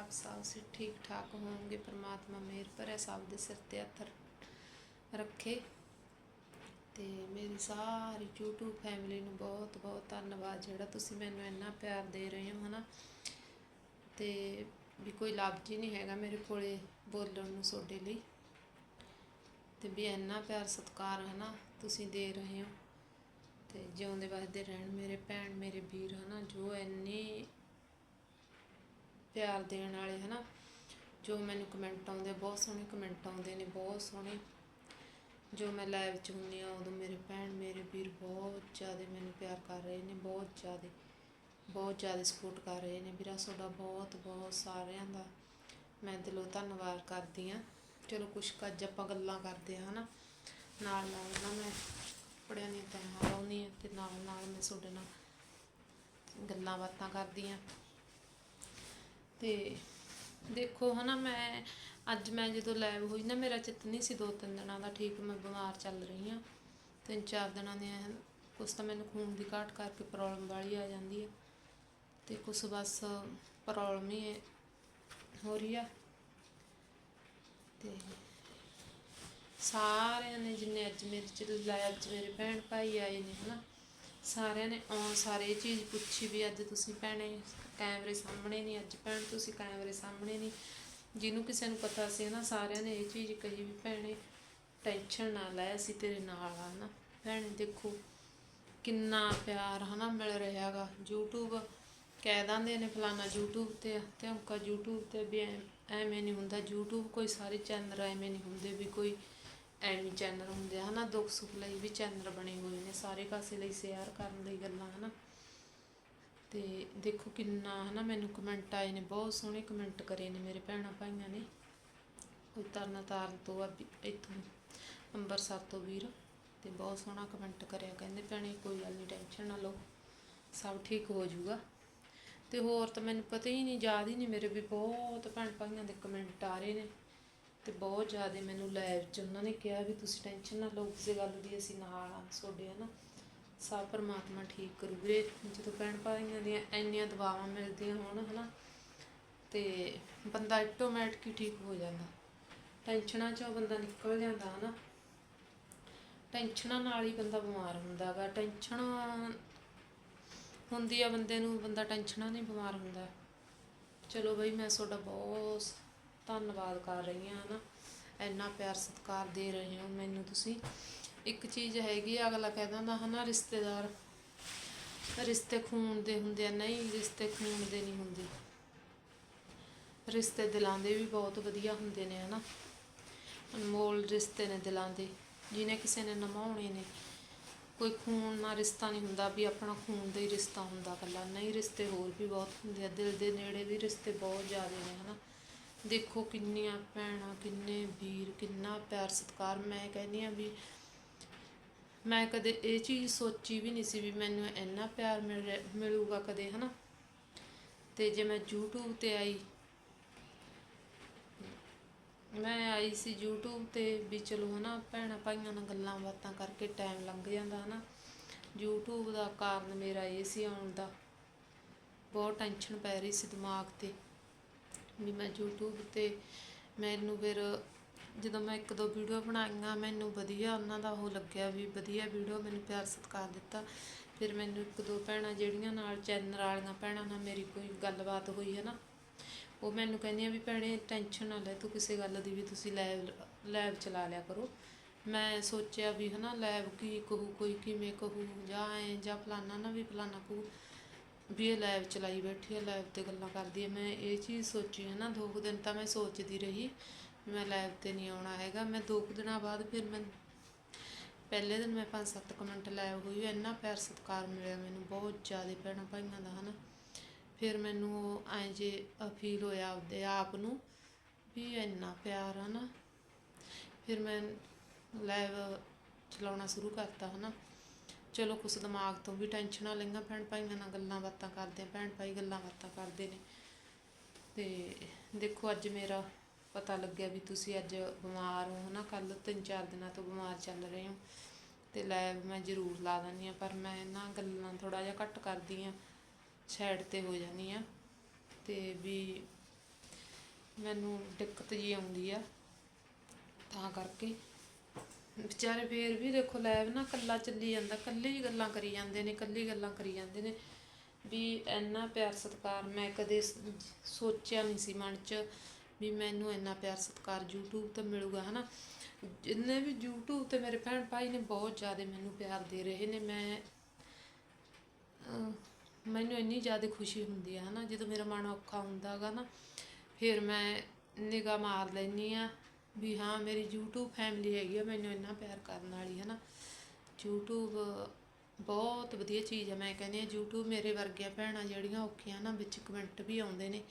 ਆਪ ਸਭ ਸੇ ਠੀਕ ਠਾਕ ਹੋਵੋਗੇ ਪ੍ਰਮਾਤਮਾ ਮਿਹਰ ਭਰਿਆ ਸਭ ਦੇ ਸਿਰ ਤੇ ਹੱਥ ਰੱਖੇ ਤੇ ਮੇਰੀ ਸਾਰੀ YouTube ਫੈਮਿਲੀ ਨੂੰ ਬਹੁਤ ਬਹੁਤ ਧੰਨਵਾਦ, ਜਿਹੜਾ ਤੁਸੀਂ ਮੈਨੂੰ ਇੰਨਾ ਪਿਆਰ ਦੇ ਰਹੇ ਹੋ, ਹਨਾ। ਤੇ ਵੀ ਕੋਈ ਲਫ਼ਜ਼ ਹੀ ਨਹੀਂ ਹੈਗਾ ਮੇਰੇ ਕੋਲੇ ਬੋਲਣ ਨੂੰ ਤੁਹਾਡੇ ਲਈ। ਤੇ ਵੀ ਇੰਨਾ ਪਿਆਰ ਸਤਿਕਾਰ ਹੈ ਨਾ ਤੁਸੀਂ ਦੇ ਰਹੇ ਹੋ। ਤੇ ਜਿਉਂਦੇ ਵਸਦੇ ਰਹਿਣ ਮੇਰੇ ਭੈਣ, ਮੇਰੇ ਵੀਰ, ਹਨਾ, ਜੋ ਇੰਨੀ ਪਿਆਰ ਦੇਣ ਵਾਲੇ, ਹਨਾ? ਜੋ ਮੈਨੂੰ ਕਮੈਂਟ ਆਉਂਦੇ, ਬਹੁਤ ਸੋਹਣੇ ਕਮੈਂਟ ਆਉਂਦੇ ਨੇ, ਬਹੁਤ ਸੋਹਣੇ। ਜੋ ਮੈਂ ਲਾਈਵ 'ਚ ਹੁੰਦੀ ਆ ਉਦੋਂ ਮੇਰੇ ਭੈਣ, ਮੇਰੇ ਵੀਰ ਬਹੁਤ ਜ਼ਿਆਦਾ ਮੈਨੂੰ ਪਿਆਰ ਕਰ ਰਹੇ ਨੇ, ਬਹੁਤ ਜ਼ਿਆਦਾ। ਬਹੁਤ ਜ਼ਿਆਦਾ ਸਪੋਰਟ ਕਰ ਰਹੇ ਨੇ ਵੀਰਾ, ਤੁਹਾਡਾ ਬਹੁਤ ਬਹੁਤ ਸਾਰਿਆਂ ਦਾ ਮੈਂ ਦਿਲੋਂ ਧੰਨਵਾਦ ਕਰਦੀ ਆ ਚਲੋ ਕੁਛ ਕੁ ਅੱਜ ਆਪਾਂ ਗੱਲਾਂ ਕਰਦੇ ਹਾਂ, ਹਨਾ? ਨਾਲ ਨਾਲ ਨਾ ਮੈਂ ਪੜਿਆਂ ਦੀਆਂ ਤੈਹਾਂ ਲਾਉਂਦੀ ਆ ਤੇ ਨਾਲ ਨਾਲ ਮੈਂ ਤੁਹਾਡੇ ਨਾਲ ਗੱਲਾਂ ਬਾਤਾਂ ਕਰਦੀ ਆ ਤੇ ਦੇਖੋ ਹਨਾ ਮੈਂ, ਅੱਜ ਮੈਂ ਜਦੋਂ ਲੈਬ ਹੋਈ ਨਾ, ਮੇਰਾ ਚਿੱਤ ਨਹੀਂ ਸੀ ਦੋ ਤਿੰਨ ਦਿਨਾਂ ਦਾ ਠੀਕ, ਮੈਂ ਬਿਮਾਰ ਚੱਲ ਰਹੀ ਹਾਂ। ਤਿੰਨ ਚਾਰ ਦਿਨਾਂ ਦੇ ਕੁਛ ਤਾਂ ਮੈਨੂੰ ਖੂਨ ਦੀ ਘਾਟ ਕਰਕੇ ਪ੍ਰੋਬਲਮ ਵਾਲੀ ਆ ਜਾਂਦੀ ਆ। ਤੇ ਕੁਛ ਬਸ ਪ੍ਰੋਬਲਮ ਹੀ ਹੋ ਰਹੀ ਆ। ਤੇ ਸਾਰਿਆਂ ਨੇ ਜਿੰਨੇ ਅੱਜ ਮੇਰੇ ਚ ਲਾਈਵ ਅੱਜ ਮੇਰੇ ਭੈਣ ਭਾਈ ਆਏ ਨੇ ਹਨਾ। ਸਾਰਿਆਂ ਨੇ ਆਉਣ ਸਾਰੇ ਇਹ ਚੀਜ਼ ਪੁੱਛੀ ਵੀ ਅੱਜ ਤੁਸੀਂ ਭੈਣੇ ਕੈਮਰੇ ਸਾਹਮਣੇ ਨਹੀਂ, ਅੱਜ ਭੈਣ ਤੁਸੀਂ ਕੈਮਰੇ ਸਾਹਮਣੇ ਨਹੀਂ। ਜਿਹਨੂੰ ਕਿਸੇ ਨੂੰ ਪਤਾ ਸੀ ਨਾ, ਸਾਰਿਆਂ ਨੇ ਇਹ ਚੀਜ਼ ਕਹੀ ਵੀ ਭੈਣੇ ਟੈਨਸ਼ਨ ਨਾ ਲੈ, ਅਸੀਂ ਤੇਰੇ ਨਾਲ ਆ ਨਾ। ਭੈਣੇ ਦੇਖੋ ਕਿੰਨਾ ਪਿਆਰ ਹਨਾ ਮਿਲ ਰਿਹਾਗਾ YouTube ਕਹਿ ਦਿੰਦੇ ਨੇ ਫਲਾਣਾ YouTube ਤੇ ਆ ਤੇ YouTube ਤੇ ਵੀ ਐ- ਐਵੇਂ ਨਹੀਂ ਹੁੰਦਾ। YouTube ਕੋਈ ਸਾਰੇ ਚੈਨਲ ਐਵੇਂ ਨਹੀਂ ਹੁੰਦੇ ਵੀ ਕੋਈ ਐਵੇਂ ਚੈਨਲ ਹੁੰਦੇ ਆ, ਹਨਾ, ਦੁੱਖ ਸੁੱਖ ਲਈ ਵੀ ਚੈਨਲ ਬਣੇ ਹੋਏ ਨੇ, ਸਾਰੇ ਕਾਸੇ ਲਈ ਸ਼ੇਅਰ ਕਰਨ ਲਈ ਗੱਲਾਂ, ਹਨਾ। ਤੇ ਦੇਖੋ ਕਿੰਨਾ, ਹਨਾ, ਮੈਨੂੰ ਕਮੈਂਟ ਆਏ ਨੇ, ਬਹੁਤ ਸੋਹਣੇ ਕਮੈਂਟ ਕਰੇ ਨੇ ਮੇਰੇ ਭੈਣਾਂ ਭਾਈਆਂ ਨੇ। ਕੋਈ ਤਰਨਾ ਤਾਰਨ ਤੋਂ ਆ ਇੱਥੋਂ ਅੰਬਰਸਰ ਤੋਂ ਵੀਰ, ਤੇ ਬਹੁਤ ਸੋਹਣਾ ਕਮੈਂਟ ਕਰਿਆ, ਕਹਿੰਦੇ ਭੈਣੇ, ਕੋਈ ਗੱਲ ਨਹੀਂ ਟੈਨਸ਼ਨ ਨਾ ਲਓ, ਸਭ ਠੀਕ ਹੋ ਜਾਊਗਾ। ਤੇ ਹੋਰ ਤਾਂ ਮੈਨੂੰ ਪਤਾ ਹੀ ਨਹੀਂ ਯਾਦ ਹੀ ਨਹੀਂ ਮੇਰੇ ਵੀ, ਬਹੁਤ ਭੈਣ ਭਾਈਆਂ ਦੇ ਕਮੈਂਟ ਆ ਰਹੇ ਨੇ। ਤੇ ਬਹੁਤ ਜ਼ਿਆਦਾ ਮੈਨੂੰ ਲਾਈਵ 'ਚ ਉਹਨਾਂ ਨੇ ਕਿਹਾ ਵੀ ਤੁਸੀਂ ਟੈਨਸ਼ਨ ਨਾ ਲਓ, ਕਿਸੇ ਗੱਲ ਦੀ ਅਸੀਂ ਨਾਲ ਆ ਤੁਹਾਡੇ, ਹਨਾ। ਸਭ ਪਰਮਾਤਮਾ ਠੀਕ ਕਰੂ ਵੀਰੇ ਜਦੋਂ ਭੈਣ ਭਾਈਆਂ ਦੀਆਂ ਇੰਨੀਆਂ ਦੁਆਵਾਂ ਮਿਲਦੀਆਂ ਹੋਣ, ਹਨਾ, ਤੇ ਬੰਦਾ ਆਟੋਮੈਟਿਕ ਹੀ ਠੀਕ ਹੋ ਜਾਂਦਾ। ਟੈਨਸ਼ਨਾਂ 'ਚੋਂ ਬੰਦਾ ਨਿਕਲ ਜਾਂਦਾ, ਹਨਾ। ਟੈਨਸ਼ਨਾਂ ਨਾਲ ਹੀ ਬੰਦਾ ਬਿਮਾਰ ਹੁੰਦਾ ਗਾ ਟੈਨਸ਼ਨ ਹੁੰਦੀ ਆ ਬੰਦੇ ਨੂੰ, ਬੰਦਾ ਟੈਨਸ਼ਨਾਂ ਨਹੀਂ ਬਿਮਾਰ ਹੁੰਦਾ। ਚਲੋ ਬਈ, ਮੈਂ ਤੁਹਾਡਾ ਬਹੁਤ ਧੰਨਵਾਦ ਕਰ ਰਹੀ ਹਾਂ ਹਨਾ। ਇੰਨਾ ਪਿਆਰ ਸਤਿਕਾਰ ਦੇ ਰਹੇ ਹੋ ਮੈਨੂੰ ਤੁਸੀਂ। ਇੱਕ ਚੀਜ਼ ਹੈਗੀ ਆ, ਅਗਲਾ ਕਹਿ ਦਿੰਦਾ ਹਨਾ ਰਿਸ਼ਤੇਦਾਰ। ਰਿਸ਼ਤੇ ਖੂਨ ਦੇ ਹੁੰਦੇ ਆ ਨਹੀਂ ਰਿਸ਼ਤੇ ਖੂਨ ਦੇ ਨਹੀਂ ਹੁੰਦੇ। ਰਿਸ਼ਤੇ ਦਿਲਾਂ ਦੇ ਵੀ ਬਹੁਤ ਵਧੀਆ ਹੁੰਦੇ ਨੇ ਹਨਾ। ਅਨਮੋਲ ਰਿਸ਼ਤੇ ਨੇ ਦਿਲਾਂ ਦੇ ਜਿਹਨੇ ਕਿਸੇ ਨੇ ਨਿਭਾਉਣੇ ਨੇ। ਕੋਈ ਖੂਨ ਨਾਲ ਰਿਸ਼ਤਾ ਨਹੀਂ ਹੁੰਦਾ ਵੀ ਆਪਣਾ ਖੂਨ ਦਾ ਹੀ ਰਿਸ਼ਤਾ ਹੁੰਦਾ ਇਕੱਲਾ। ਨਹੀਂ ਰਿਸ਼ਤੇ ਹੋਰ ਵੀ ਬਹੁਤ ਹੁੰਦੇ ਆ। ਦਿਲ ਦੇ ਨੇੜੇ ਵੀ ਰਿਸ਼ਤੇ ਬਹੁਤ ਜ਼ਿਆਦਾ ਨੇ ਹਨਾ। ਦੇਖੋ ਕਿੰਨੀਆਂ ਭੈਣਾਂ, ਕਿੰਨੇ ਵੀਰ, ਕਿੰਨਾ ਪਿਆਰ ਸਤਿਕਾਰ। ਮੈਂ ਕਹਿੰਦੀ ਆ ਵੀ ਮੈਂ ਕਦੇ ਇਹ ਚੀਜ਼ ਸੋਚੀ ਵੀ ਨਹੀਂ ਸੀ ਵੀ ਮੈਨੂੰ ਇੰਨਾ ਪਿਆਰ ਮਿਲ ਰਿਹਾ- ਮਿਲੂਗਾ ਕਦੇ, ਹਨਾ? ਤੇ ਜੇ ਮੈਂ YouTube ਤੇ ਆਈ, ਮੈਂ ਆਈ ਸੀ YouTube ਤੇ ਵੀ ਚਲੋ, ਹਨਾ, ਭੈਣਾਂ ਭਾਈਆਂ ਨਾਲ ਗੱਲਾਂ ਬਾਤਾਂ ਕਰਕੇ ਟਾਈਮ ਲੰਘ ਜਾਂਦਾ, ਹਨਾ? YouTube ਦਾ ਕਾਰਨ ਮੇਰਾ ਇਹ ਸੀ ਆਉਣ ਦਾ। ਬਹੁਤ ਟੈਨਸ਼ਨ ਪੈ ਰਹੀ ਸੀ ਦਿਮਾਗ ਤੇ। ਵੀ ਮੈਂ YouTube ਤੇ ਮੈਨੂੰ ਫਿਰ ਜਦੋਂ ਮੈਂ ਇੱਕ ਦੋ ਵੀਡੀਓ ਬਣਾਈਆਂ, ਮੈਨੂੰ ਵਧੀਆ ਉਹਨਾਂ ਦਾ ਉਹ ਲੱਗਿਆ ਵੀ ਵਧੀਆ ਵੀਡੀਓ ਮੈਨੂੰ ਪਿਆਰ ਸਤਿਕਾਰ ਦਿੱਤਾ। ਫਿਰ ਮੈਨੂੰ ਇੱਕ ਦੋ ਭੈਣਾਂ ਜਿਹੜੀਆਂ ਨਾਲ ਚੈਨਲ ਵਾਲੀਆਂ ਭੈਣਾਂ ਨਾਲ ਮੇਰੀ ਕੋਈ ਗੱਲਬਾਤ ਹੋਈ ਹੈ ਨਾ, ਉਹ ਮੈਨੂੰ ਕਹਿੰਦੀਆਂ ਵੀ ਭੈਣੇ ਟੈਨਸ਼ਨ ਨਾ ਲੈ, ਤੂੰ ਕਿਸੇ ਗੱਲ ਦੀ ਵੀ ਤੁਸੀਂ ਲਾਈਵ ਲਾਈਵ ਚਲਾ ਲਿਆ ਕਰੋ। ਮੈਂ ਸੋਚਿਆ ਵੀ ਹਨਾ ਲਾਈਵ ਕੀ ਕਹੂ, ਕੋਈ ਕਿਵੇਂ ਕਹੂ, ਜਾਂ ਐ ਜਾਂ ਫਲਾਨਾ ਨਾ ਵੀ ਫਲਾਨਾ ਕਹੂ। ਵੀ ਇਹ ਲਾਈਵ ਚਲਾਈ ਬੈਠੀ ਹੈ ਲਾਈਵ ਤੇ ਗੱਲਾਂ ਕਰਦੀ ਹੈ। ਮੈਂ ਇਹ ਚੀਜ਼ ਸੋਚੀ ਹੈ ਨਾ, ਦੋ ਕੁ ਦਿਨ ਤਾਂ ਮੈਂ ਸੋਚਦੀ ਰਹੀ ਵੀ ਮੈਂ ਲਾਈਵ ਤੇ ਨਹੀਂ ਆਉਣਾ ਹੈਗਾ। ਮੈਂ ਦੋ ਕੁ ਦਿਨਾਂ ਬਾਅਦ ਫਿਰ ਮੈਂ, ਪਹਿਲੇ ਦਿਨ ਮੈਂ ਪੰਜ ਸੱਤ ਕਮੈਂਟ ਲਾਈਵ ਹੋਈ, ਇੰਨਾ ਪਿਆਰ ਸਤਿਕਾਰ ਮਿਲਿਆ ਮੈਨੂੰ, ਬਹੁਤ ਜ਼ਿਆਦਾ ਭੈਣਾਂ ਭਾਈਆਂ ਦਾ, ਹਨਾ। ਫਿਰ ਮੈਨੂੰ ਐ ਜੇ ਫੀਲ ਹੋਇਆ ਆਪਦੇ ਆਪ ਨੂੰ ਵੀ ਇੰਨਾ ਪਿਆਰ ਆ ਨਾ ਫਿਰ ਮੈਂ ਲਾਈਵ ਚਲਾਉਣਾ ਸ਼ੁਰੂ ਕਰਤਾ, ਹਨਾ। ਚਲੋ ਕੁਛ ਦਿਮਾਗ ਤੋਂ ਵੀ ਟੈਨਸ਼ਨਾਂ ਲਈਆਂ, ਭੈਣ ਭਾਈਆਂ ਨਾਲ ਗੱਲਾਂ ਬਾਤਾਂ ਕਰਦੇ ਆ, ਭੈਣ ਭਾਈ ਗੱਲਾਂ ਬਾਤਾਂ ਕਰਦੇ ਨੇ। ਤੇ ਦੇਖੋ ਅੱਜ ਮੇਰਾ ਪਤਾ ਲੱਗਿਆ ਵੀ ਤੁਸੀਂ ਅੱਜ ਬਿਮਾਰ ਹੋ, ਹਨਾ? ਕੱਲ ਤਿੰਨ ਚਾਰ ਦਿਨਾਂ ਤੋਂ ਬਿਮਾਰ ਚੱਲ ਰਹੇ ਹੋ। ਤੇ ਲਾਈਵ ਮੈਂ ਜ਼ਰੂਰ ਲਾ ਦਿੰਦੀ ਆ ਪਰ ਮੈਂ ਨਾ ਗੱਲਾਂ ਥੋੜਾ ਜਿਹਾ ਘੱਟ ਕਰਦੀ ਆ ਸਾਈਡ ਤੇ ਹੋ ਜਾਂਦੀ ਆ ਤੇ ਵੀ ਮੈਨੂੰ ਦਿੱਕਤ ਜੀ ਆਉਂਦੀ ਆ, ਤਾਂ ਕਰਕੇ ਵਿਚਾਰੇ ਫੇਰ ਵੀ ਦੇਖੋ ਲੈਬ ਨਾ ਕੱਲਾ ਚੱਲੀ ਜਾਂਦਾ ਕੱਲੇ ਹੀ ਗੱਲਾਂ ਕਰੀ ਜਾਂਦੇ ਨੇ ਕੱਲੀ ਗੱਲਾਂ ਕਰੀ ਜਾਂਦੇ ਨੇ। ਵੀ ਇੰਨਾ ਪਿਆਰ ਸਤਿਕਾਰ ਮੈਂ ਕਦੇ ਸ- ਸੋਚਿਆ ਨਹੀਂ ਸੀ ਮਨ 'ਚ ਵੀ ਮੈਨੂੰ ਇੰਨਾ ਪਿਆਰ ਸਤਿਕਾਰ YouTube ਤੇ ਮਿਲੂਗਾ ਹਨਾ। ਜਿੰਨੇ ਵੀ YouTube ਤੇ ਮੇਰੇ ਭੈਣ ਭਾਈ ਨੇ ਬਹੁਤ ਜ਼ਿਆਦਾ ਮੈਨੂੰ ਪਿਆਰ ਦੇ ਰਹੇ ਨੇ ਮੈਂ ਅਹ, ਮੈਨੂੰ ਇੰਨੀ ਜ਼ਿਆਦਾ ਖੁਸ਼ੀ ਹੁੰਦੀ ਆ ਹਨਾ। ਜਦੋਂ ਮੇਰਾ ਮਨ ਔਖਾ ਹੁੰਦਾ ਗਾ ਨਾ ਫਿਰ ਮੈਂ ਨਿਗਾਹ ਮਾਰ ਲੈਂਦੀ ਆ। ਵੀ ਹਾਂ, ਮੇਰੀ YouTube ਫੈਮਿਲੀ ਹੈਗੀ ਆ, ਮੈਨੂੰ ਇੰਨਾ ਪਿਆਰ ਕਰਨ ਵਾਲੀ ਹੈ ਨਾ YouTube ਬਹੁਤ ਵਧੀਆ ਚੀਜ਼ ਆ, ਮੈਂ ਕਹਿੰਦੀ ਆ YouTube ਮੇਰੇ ਵਰਗੀਆਂ ਭੈਣਾਂ ਜਿਹੜੀਆਂ ਔਖੀਆਂ ਨਾ, ਵਿੱਚ ਕਮੈਂਟ ਵੀ ਆਉਂਦੇ ਨੇ।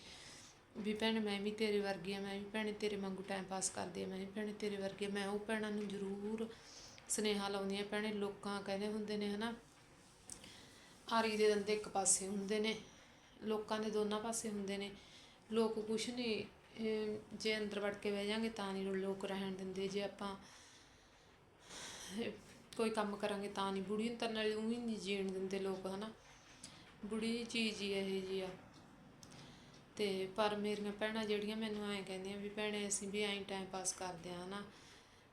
ਵੀ ਭੈਣ, ਮੈਂ ਵੀ ਤੇਰੇ ਵਰਗੀ ਆ, ਮੈਂ ਵੀ ਭੈਣੇ ਤੇਰੇ ਵਾਂਗੂ ਟਾਈਮ ਪਾਸ ਕਰਦੀ ਆ, ਮੈਂ ਵੀ ਭੈਣੇ ਤੇਰੇ ਵਰਗੀ ਮੈਂ ਉਹ ਭੈਣਾਂ ਨੂੰ ਜ਼ਰੂਰ ਸੁਨੇਹਾ ਲਾਉਂਦੀ ਆ ਭੈਣੇ, ਲੋਕਾਂ ਕਹਿੰਦੇ ਹੁੰਦੇ ਨੇ, ਹਨਾ, ਆਰੀ ਦੇ ਦੰਦੇ ਇੱਕ ਪਾਸੇ ਹੁੰਦੇ ਨੇ, ਲੋਕਾਂ ਦੇ ਦੋਨਾਂ ਪਾਸੇ ਹੁੰਦੇ ਨੇ। ਲੋਕ ਕੁਛ ਨਹੀਂ ਜੇ ਅੰਦਰ ਵੜ ਕੇ ਬਹਿ ਜਾਾਂਗੇ ਤਾਂ ਨਹੀਂ ਲੋਕ ਰਹਿਣ ਦਿੰਦੇ, ਜੇ ਆਪਾਂ ਕੋਈ ਕੰਮ ਕਰਾਂਗੇ ਤਾਂ ਨਹੀਂ। ਬੁੜੀ ਨੂੰ ਨਾਲ ਨਾਲੇ ਉਹੀ ਨਹੀਂ ਜੀਣ ਦਿੰਦੇ ਲੋਕ, ਹਨਾ। ਬੁੜੀ ਚੀਜ਼ ਹੀ ਇਹ ਜੀ ਆ। ਤੇ ਪਰ ਮੇਰੀਆਂ ਭੈਣਾਂ ਜਿਹੜੀਆਂ ਮੈਨੂੰ ਐਂ ਕਹਿੰਦੀਆਂ ਵੀ ਭੈਣੇ, ਅਸੀਂ ਵੀ ਐਂ ਟਾਈਮ ਪਾਸ ਕਰਦੇ ਆ ਹਨਾ।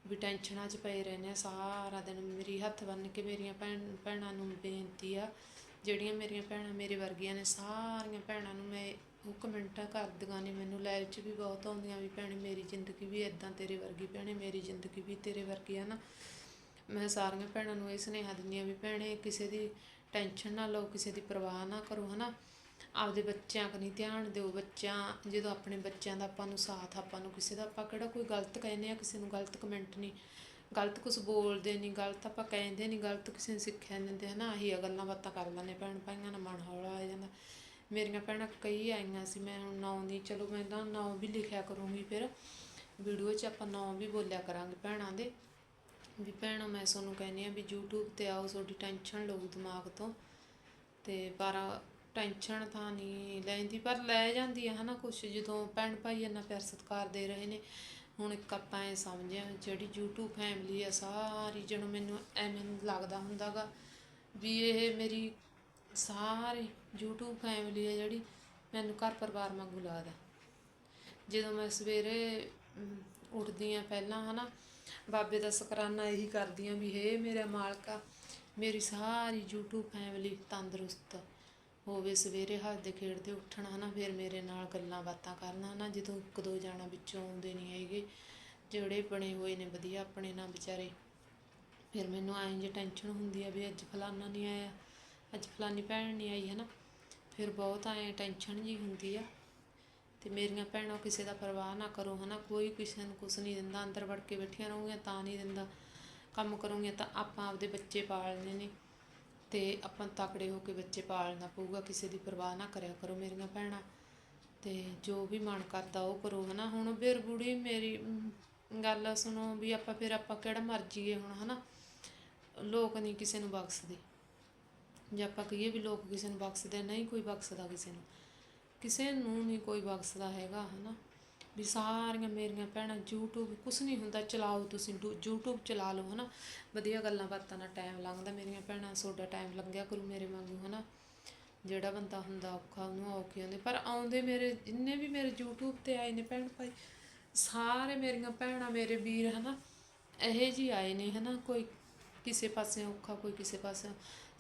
ਵੀ ਟੈਨਸ਼ਨਾਂ 'ਚ ਪਏ ਰਹਿੰਦੇ ਆ ਸਾਰਾ ਦਿਨ ਮੇਰੀ ਹੱਥ ਬੰਨ ਕੇ ਮੇਰੀਆਂ ਭੈਣ, ਭੈਣਾਂ ਨੂੰ ਬੇਨਤੀ ਆ, ਜਿਹੜੀਆਂ ਮੇਰੀਆਂ ਭੈਣਾਂ ਮੇਰੇ ਵਰਗੀਆਂ ਨੇ, ਸਾਰੀਆਂ ਭੈਣਾਂ ਨੂੰ ਮੈਂ ਉਹ ਕਮੈਂਟਾਂ ਕਰਦੀਆਂ ਨੇ ਮੈਨੂੰ ਲਾਈਵ 'ਚ ਵੀ ਬਹੁਤ ਆਉਂਦੀਆਂ ਵੀ ਭੈਣੇ ਮੇਰੀ ਜ਼ਿੰਦਗੀ ਵੀ ਇਦਾਂ ਤੇਰੇ ਵਰਗੀ, ਭੈਣੇ ਮੇਰੀ ਜ਼ਿੰਦਗੀ ਵੀ ਤੇਰੇ ਵਰਗੀ ਹੈ ਨਾ। ਮੈਂ ਸਾਰੀਆਂ ਭੈਣਾਂ ਨੂੰ ਇਹ ਸੁਨੇਹਾ ਦਿੰਦੀ ਆ ਵੀ ਭੈਣੇ ਕਿਸੇ ਦੀ ਟੈਨਸ਼ਨ ਨਾ ਲਓ, ਕਿਸੇ ਦੀ ਪਰਵਾਹ ਨਾ ਕਰੋ, ਹਨਾ। ਆਪਦੇ ਬੱਚਿਆਂ ਕਨੀ ਧਿਆਨ ਦਿਓ, ਬੱਚਿਆਂ, ਜਦੋਂ ਆਪਣੇ ਬੱਚਿਆਂ ਦਾ ਆਪਾਂ ਨੂੰ ਸਾਥ, ਆਪਾਂ ਨੂੰ ਕਿਸੇ ਦਾ, ਆਪਾਂ ਕਿਹੜਾ ਕੋਈ ਗਲਤ ਕਹਿੰਦੇ ਆ, ਕਿਸੇ ਨੂੰ ਗਲਤ ਕਮੈਂਟ ਨਹੀਂ ਗਲਤ ਕੁਝ ਬੋਲਦੇ ਨਹੀਂ ਗਲਤ ਆਪਾਂ ਕਹਿੰਦੇ ਨਹੀਂ ਗਲਤ ਕਿਸੇ ਨੂੰ ਸਿੱਖਿਆ ਨੀ ਦਿੰਦੇ, ਹਨਾ। ਆਹੀ ਆ ਗੱਲਾਂ ਬਾਤਾਂ ਕਰ ਲੈਂਦੇ ਭੈਣ ਭਾਈਆਂ ਨਾਲ ਮਨ ਹੌਲਾ ਆ ਜਾਂਦਾ। ਮੇਰੀਆਂ ਭੈਣਾਂ ਕਈ ਆਈਆਂ ਸੀ, ਮੈਂ ਹੁਣ ਨੌਂ ਦੀ, ਚਲੋ ਮੈਂ ਤਾਂ ਨਾਂ ਵੀ ਲਿਖਿਆ ਕਰੂੰਗੀ ਫਿਰ। ਵੀਡੀਓ 'ਚ ਆਪਾਂ ਨਾਂ ਵੀ ਬੋਲਿਆ ਕਰਾਂਗੇ ਭੈਣਾਂ ਦੇ। ਵੀ ਭੈਣੋ, ਮੈਂ ਤੁਹਾਨੂੰ ਕਹਿੰਦੀ ਆ ਵੀ YouTube ਤੇ ਆਓ, ਤੁਹਾਡੀ ਟੈਨਸ਼ਨ ਲਓ ਦਿਮਾਗ ਤੋਂ। ਤੇ ਪਰ ਟੈਨਸ਼ਨ ਤਾਂ ਨਹੀਂ ਲੈਂਦੀ, ਪਰ ਲੈ ਜਾਂਦੀ ਆ ਹਨਾ ਕੁਛ, ਜਦੋਂ ਭੈਣ ਭਾਈ ਇੰਨਾ ਪਿਆਰ ਸਤਿਕਾਰ ਦੇ ਰਹੇ ਨੇ। ਹੁਣ ਇੱਕ ਆਪਾਂ ਇਹ ਸਮਝਿਆ, ਜਿਹੜੀ YouTube ਫੈਮਿਲੀ ਆ, ਸਾਰੀ ਜਦੋਂ ਮੈਨੂੰ ਐਵੇਂ ਲੱਗਦਾ ਹੁੰਦਾਗਾ ਵੀ ਇਹ ਮੇਰੀ ਸਾਰੇ YouTube ਫੈਮਿਲੀ ਹੈ ਜਿਹੜੀ, ਮੈਨੂੰ ਘਰ ਪਰਿਵਾਰ ਵਾਂਗੂ ਲੱਗਦਾ। ਜਦੋਂ ਮੈਂ ਸਵੇਰੇ ਉੱਠਦੀ ਆ ਪਹਿਲਾਂ, ਹਨਾ, ਬਾਬੇ ਦਾ ਸ਼ੁਕਰਾਨਾ ਇਹੀ ਕਰਦੀ ਆ ਵੀ, ਹੇ ਮੇਰੇ ਮਾਲਕਾ, ਮੇਰੀ ਸਾਰੀ YouTube ਫੈਮਿਲੀ ਤੰਦਰੁਸਤ ਹੋਵੇ, ਸਵੇਰੇ ਹੱਸਦੇ ਖੇਡਦੇ ਉੱਠਣ, ਹਨਾ, ਫਿਰ ਮੇਰੇ ਨਾਲ ਗੱਲਾਂ ਬਾਤਾਂ ਕਰਨ, ਹਨਾ, ਜਦੋਂ ਇੱਕ ਦੋ ਜਾਣਾ ਵਿੱਚੋਂ ਆਉਂਦੇ ਨਹੀਂ ਹੈਗੇ, ਜਿਹੜੇ ਬਣੇ ਹੋਏ ਨੇ, ਵਧੀਆ ਆਪਣੇ ਨਾਲ ਵਿਚਾਰੇ। ਫਿਰ ਮੈਨੂੰ ਐਂ ਜੇ ਟੈਨਸ਼ਨ ਹੁੰਦੀ ਆ ਵੀ ਅੱਜ ਫਲਾਨਾ ਨਹੀਂ ਆਇਆ, ਅੱਜ ਫਲਾਨੀ ਭੈਣ ਨਹੀਂ ਆਈ, ਹਨਾ। ਫਿਰ ਬਹੁਤ ਐਂ ਟੈਨਸ਼ਨ ਜੀ ਹੁੰਦੀ ਆ। ਤੇ ਮੇਰੀਆਂ ਭੈਣਾਂ ਕਿਸੇ ਦਾ ਪਰਵਾਹ ਨਾ ਕਰੋ, ਹਨਾ? ਕੋਈ ਕਿਸੇ ਨੂੰ ਕੁਛ ਨਹੀਂ ਦਿੰਦਾ, ਅੰਦਰ ਵੜ ਕੇ ਬੈਠੀਆਂ ਰਹੋਗੀਆਂ ਤਾਂ ਨਹੀਂ ਦਿੰਦਾ। ਕੰਮ ਕਰੋਗੀਆਂ ਤਾਂ ਆਪਾਂ ਆਪਦੇ ਬੱਚੇ ਪਾਲਣੇ ਨੇ। ਤੇ ਆਪਾਂ ਤਕੜੇ ਹੋ ਕੇ ਬੱਚੇ ਪਾਲਣਾ ਪਊਗਾ, ਕਿਸੇ ਦੀ ਪਰਵਾਹ ਨਾ ਕਰਿਆ ਕਰੋ ਮੇਰੀਆਂ ਭੈਣਾਂ। ਤੇ ਜੋ ਵੀ ਮਨ ਕਰਦਾ ਉਹ ਕਰੋ, ਹਨਾ? ਹੁਣ ਫਿਰ ਬੁੜੀ ਮੇਰੀ ਗੱਲ ਸੁਣੋ ਵੀ ਆਪਾਂ ਫਿਰ ਆਪਾਂ ਕਿਹੜਾ ਮਰ ਜੀਏ ਹੁਣ, ਹਨਾ? ਲੋਕ ਨਹੀਂ ਕਿਸੇ ਨੂੰ ਬਖਸ਼ਦੇ। ਜੇ ਆਪਾਂ ਕਹੀਏ ਵੀ ਲੋਕ ਕਿਸੇ ਨੂੰ ਬਖਸ਼ਦੇ ਨਹੀਂ ਕੋਈ ਬਖਸ਼ਦਾ ਕਿਸੇ ਨੂੰ। ਕਿਸੇ ਨੂੰ ਨਹੀਂ ਕੋਈ ਬਖਸ਼ਦਾ ਹੈਗਾ, ਹਨਾ? ਵੀ ਸਾਰੀਆਂ ਮੇਰੀਆਂ ਭੈਣਾਂ YouTube ਕੁਛ ਨਹੀਂ ਹੁੰਦਾ, ਚਲਾਓ ਤੁਸੀਂ, ਡੂ- YouTube ਚਲਾ ਲਓ, ਹਨਾ? ਵਧੀਆ ਗੱਲਾਂ ਬਾਤਾਂ ਨਾਲ ਟਾਈਮ ਲੰਘਦਾ, ਮੇਰੀਆਂ ਭੈਣਾਂ ਤੁਹਾਡਾ ਟਾਈਮ ਲੰਘਿਆ ਕਰੂ ਮੇਰੇ ਵਾਂਗੂ, ਹਨਾ? ਜਿਹੜਾ ਬੰਦਾ ਹੁੰਦਾ ਔਖਾ, ਉਹਨੂੰ ਔਖੇ ਹੁੰਦੇ। ਪਰ ਆਉਂਦੇ ਮੇਰੇ, ਜਿੰਨੇ ਵੀ ਮੇਰੇ YouTube ਤੇ ਆਏ ਨੇ ਭੈਣ ਭਾਈ, ਸਾਰੇ ਮੇਰੀਆਂ ਭੈਣਾਂ, ਮੇਰੇ ਵੀਰ, ਹਨਾ? ਇਹੇ ਜੀ ਆਏ ਨੇ, ਹਨਾ? ਕੋਈ ਕਿਸੇ ਪਾਸੇ ਔਖਾ, ਕੋਈ ਕਿਸੇ ਪਾਸੇ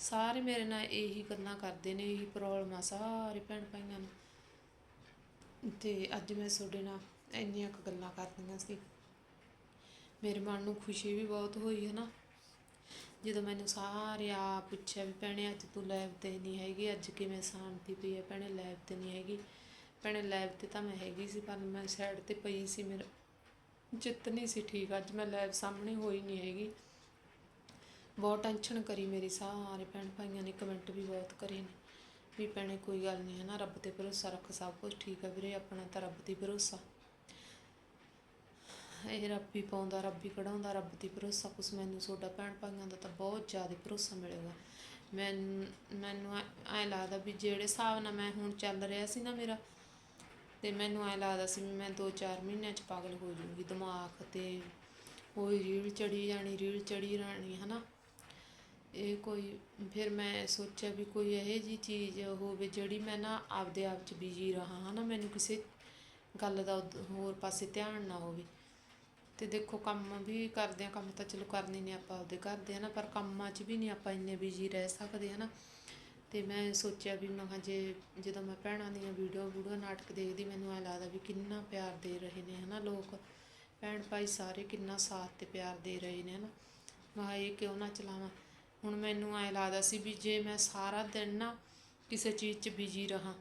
ਸਾਰੇ ਮੇਰੇ ਨਾਲ ਇਹੀ ਗੱਲਾਂ ਕਰਦੇ ਨੇ, ਇਹੀ ਪ੍ਰੋਬਲਮ ਆ ਸਾਰੇ ਭੈਣ ਭਾਈਆਂ ਨੂੰ। ਤੇ ਅੱਜ ਮੈਂ ਤੁਹਾਡੇ ਨਾਲ ਇੰਨੀਆਂ ਕੁ ਗੱਲਾਂ ਕਰਦੀਆਂ ਸੀ। ਮੇਰੇ ਮਨ ਨੂੰ ਖੁਸ਼ੀ ਵੀ ਬਹੁਤ ਹੋਈ ਹੈ ਨਾ ਜਦੋਂ ਮੈਨੂੰ ਸਾਰੇ ਆ ਪੁੱਛਿਆ ਵੀ ਭੈਣੇ, ਅੱਜ ਤੂੰ ਲੈਬ ਤੇ ਨਹੀਂ ਹੈਗੀ, ਅੱਜ ਕਿਵੇਂ ਸ਼ਾਂਤੀ ਪਈ ਹੈ? ਭੈਣੇ ਲੈਬ ਤੇ ਨਹੀਂ ਹੈਗੀ। ਭੈਣੇ ਲੈਬ ਤੇ ਤਾਂ ਮੈਂ ਹੈਗੀ ਸੀ, ਪਰ ਮੈਂ ਸਾਈਡ ਤੇ ਪਈ ਸੀ, ਮੇਰਾ ਚਿੱਤ ਨਹੀਂ ਸੀ ਠੀਕ, ਅੱਜ ਮੈਂ ਲੈਬ ਸਾਹਮਣੇ ਹੋਈ ਨਹੀਂ ਹੈਗੀ। ਬਹੁਤ ਟੈਨਸ਼ਨ ਕਰੀ ਮੇਰੀ ਸਾਰੇ ਭੈਣ ਭਾਈਆਂ ਨੇ ਕਮੈਂਟ ਵੀ ਬਹੁਤ ਕਰੇ ਨੇ। ਵੀ ਭੈਣੇ ਕੋਈ ਗੱਲ ਨਹੀਂ ਹੈ ਨਾ ਰੱਬ ਤੇ ਭਰੋਸਾ ਰੱਖ, ਸਭ ਕੁਝ ਠੀਕ ਹੈ ਵੀਰੇ, ਆਪਣਾ ਤਾਂ ਰੱਬ ਤੇ ਭਰੋਸਾ। ਇਹ ਰੱਬ ਹੀ ਪਾਉਂਦਾ, ਰੱਬ ਹੀ ਕਢਾਉਂਦਾ, ਰੱਬ ਤੇ ਭਰੋਸਾ। ਕੁਛ ਮੈਨੂੰ ਤੁਹਾਡਾ ਭੈਣ ਭਾਈਆਂ ਦਾ ਤਾਂ ਬਹੁਤ ਜ਼ਿਆਦਾ ਭਰੋਸਾ ਮਿਲੇਗਾ। ਮੈਂ ਮੈਨੂੰ ਐ ਲੱਗਦਾ ਵੀ ਜਿਹੜੇ ਹਿਸਾਬ ਨਾਲ ਮੈਂ ਹੁਣ ਚੱਲ ਰਿਹਾ ਸੀ ਨਾ ਮੇਰਾ, ਤੇ ਮੈਨੂੰ ਐ ਲੱਗਦਾ ਸੀ ਵੀ ਮੈਂ 2-4 ਮਹੀਨਿਆਂ ਚ ਪਾਗਲ ਹੋ ਜਾਊਂਗੀ, ਦਿਮਾਗ ਤੇ। ਕੋਈ ਰੀਲ ਚੜੀ ਜਾਣੀ, ਰੀਲ ਚੜੀ ਰਹਿਣੀ ਹਨਾ। ਇਹ ਕੋਈ, ਫਿਰ ਮੈਂ ਸੋਚਿਆ ਵੀ ਕੋਈ ਇਹੋ ਜਿਹੀ ਚੀਜ਼ ਹੋਵੇ ਜਿਹੜੀ ਮੈਂ ਨਾ ਆਪਦੇ ਆਪ ਚ ਬਿਜ਼ੀ ਰਹਾ ਨਾ ਮੈਨੂੰ ਕਿਸੇ ਗੱਲ ਦਾ ਉਦ- ਹੋਰ ਪਾਸੇ ਧਿਆਨ ਨਾ ਹੋਵੇ। ਤੇ ਦੇਖੋ, ਕੰਮ ਵੀ ਕਰਦੇ ਆ ਕੰਮ ਤਾਂ ਚਲੋ ਕਰਨੇ ਨੇ ਆਪਾਂ ਆਪਦੇ ਘਰ ਦੇ, ਹਨਾ? ਪਰ ਕੰਮਾਂ 'ਚ ਵੀ ਨਹੀਂ ਆਪਾਂ ਇੰਨੇ ਬਿਜ਼ੀ ਰਹਿ ਸਕਦੇ, ਹਨਾ? ਤੇ ਮੈਂ ਸੋਚਿਆ ਵੀ ਮੈਂ ਕਿਹਾ ਜੇ, ਜਦੋਂ ਮੈਂ ਭੈਣਾਂ ਦੀਆਂ ਵੀਡੀਓ ਵੀਡੀਓ ਨਾਟਕ ਦੇਖਦੀ, ਮੈਨੂੰ ਐ ਲੱਗਦਾ ਵੀ ਕਿੰਨਾ ਪਿਆਰ ਦੇ ਰਹੇ ਨੇ, ਹਨਾ ਲੋਕ? ਭੈਣ ਭਾਈ ਸਾਰੇ ਕਿੰਨਾ ਸਾਥ ਤੇ ਪਿਆਰ ਦੇ ਰਹੇ ਨੇ, ਹਨਾ? ਮੈਂ ਕਿਹਾ ਇਹ ਕਿਉਂ ਨਾ ਚਲਾਵਾਂ? ਹੁਣ ਮੈਨੂੰ ਐਂ ਲੱਗਦਾ ਸੀ ਵੀ ਜੇ ਮੈਂ ਸਾਰਾ ਦਿਨ ਨਾ ਕਿਸੇ ਚੀਜ਼ 'ਚ ਬਿਜ਼ੀ ਰਹਾ,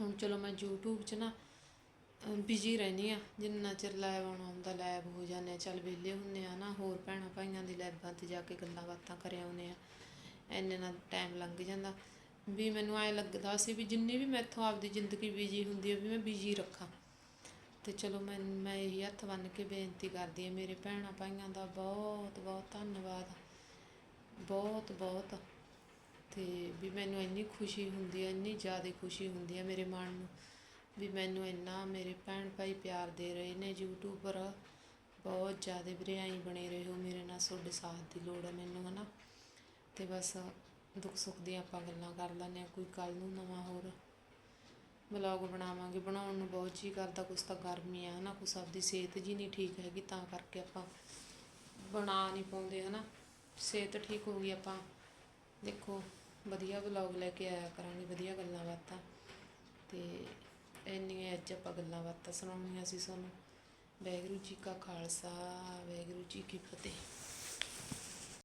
ਹੁਣ ਚਲੋ ਮੈਂ YouTube 'ਚ ਨਾ ਬਿਜ਼ੀ ਰਹਿੰਦੀ ਆ ਜਿੰਨਾ ਚਿਰ ਲੈਬ ਆਉਣਾ ਹੁੰਦਾ ਲੈਬ ਹੋ ਜਾਂਦੇ ਆ ਚੱਲ ਵਿਹਲੇ ਹੁੰਨੇ ਆ ਨਾ, ਹੋਰ ਭੈਣਾਂ ਭਾਈਆਂ ਦੀ ਲੈਬਾਂ ਤੇ ਜਾ ਕੇ ਗੱਲਾਂ ਬਾਤਾਂ ਕਰ ਆਉਂਦੇ ਆ ਐਨੇ ਨਾਲ ਟਾਈਮ ਲੰਘ ਜਾਂਦਾ। ਵੀ ਮੈਨੂੰ ਐ ਲੱਗਦਾ ਸੀ ਵੀ ਜਿੰਨੀ ਵੀ ਮੈਥੋਂ ਆਪਦੀ ਜ਼ਿੰਦਗੀ ਬਿਜ਼ੀ ਹੁੰਦੀ ਹੈ ਵੀ ਮੈਂ ਬਿਜ਼ੀ ਰੱਖਾਂ। ਤੇ ਚਲੋ ਮੈਂ ਮੈਂ ਇਹੀ ਹੱਥ ਬੰਨ ਕੇ ਬੇਨਤੀ ਕਰਦੀ ਹਾਂ, ਮੇਰੇ ਭੈਣਾਂ ਭਾਈਆਂ ਦਾ ਬਹੁਤ ਬਹੁਤ ਧੰਨਵਾਦ। ਬਹੁਤ ਬਹੁਤ। ਤੇ ਵੀ ਮੈਨੂੰ ਇੰਨੀ ਖੁਸ਼ੀ ਹੁੰਦੀ ਹੈ ਇੰਨੀ ਜ਼ਿਆਦਾ ਖੁਸ਼ੀ ਹੁੰਦੀ ਹੈ ਮੇਰੇ ਮਨ ਨੂੰ ਵੀ ਮੈਨੂੰ ਇੰਨਾ ਮੇਰੇ ਭੈਣ ਭਾਈ ਪਿਆਰ ਦੇ ਰਹੇ ਨੇ, ਯੂਟਿਊਬਰ। ਬਹੁਤ ਜ਼ਿਆਦਾ ਵੀਰੇ ਐਂ ਬਣੇ ਹੋ ਮੇਰੇ ਨਾਲ, ਤੁਹਾਡੇ ਸਾਥ ਦੀ ਲੋੜ ਹੈ ਮੈਨੂੰ, ਹਨਾ। ਤੇ ਬਸ ਦੁੱਖ ਸੁੱਖ ਦੀਆਂ ਆਪਾਂ ਗੱਲਾਂ ਕਰ ਲੈਂਦੇ ਹਾਂ ਕੋਈ ਕੱਲ ਨੂੰ ਨਵਾਂ ਹੋਰ ਵਲੌਗ ਬਣਾਵਾਂਗੇ। ਬਣਾਉਣ ਨੂੰ ਬਹੁਤ ਜੀ ਕਰਦਾ, ਕੁਛ ਤਾਂ ਗਰਮੀ ਆ, ਹਨਾ। ਕੁਛ ਆਪਦੀ ਸਿਹਤ ਜੀ ਨਹੀਂ ਠੀਕ ਹੈਗੀ, ਤਾਂ ਕਰਕੇ ਆਪਾਂ ਬਣਾ ਨਹੀਂ ਪਾਉਂਦੇ, ਹਨਾ। ਸਿਹਤ ਠੀਕ ਹੋ ਗਈ ਆਪਾਂ। ਦੇਖੋ, ਵਧੀਆ ਵਲੌਗ ਲੈ ਕੇ ਆਇਆ ਕਰਾਂਗੇ, ਵਧੀਆ ਗੱਲਾਂ ਬਾਤਾਂ। ਤੇ ਇੰਨੀਆਂ ਅੱਜ ਆਪਾਂ ਗੱਲਾਂ ਬਾਤਾਂ ਸੁਣਾਉਣੀਆਂ ਸੀ ਤੁਹਾਨੂੰ। ਵਾਹਿਗੁਰੂ ਜੀ ਕਾ ਖਾਲਸਾ, ਵਾਹਿਗੁਰੂ ਜੀ ਕੀ ਫਤਿਹ।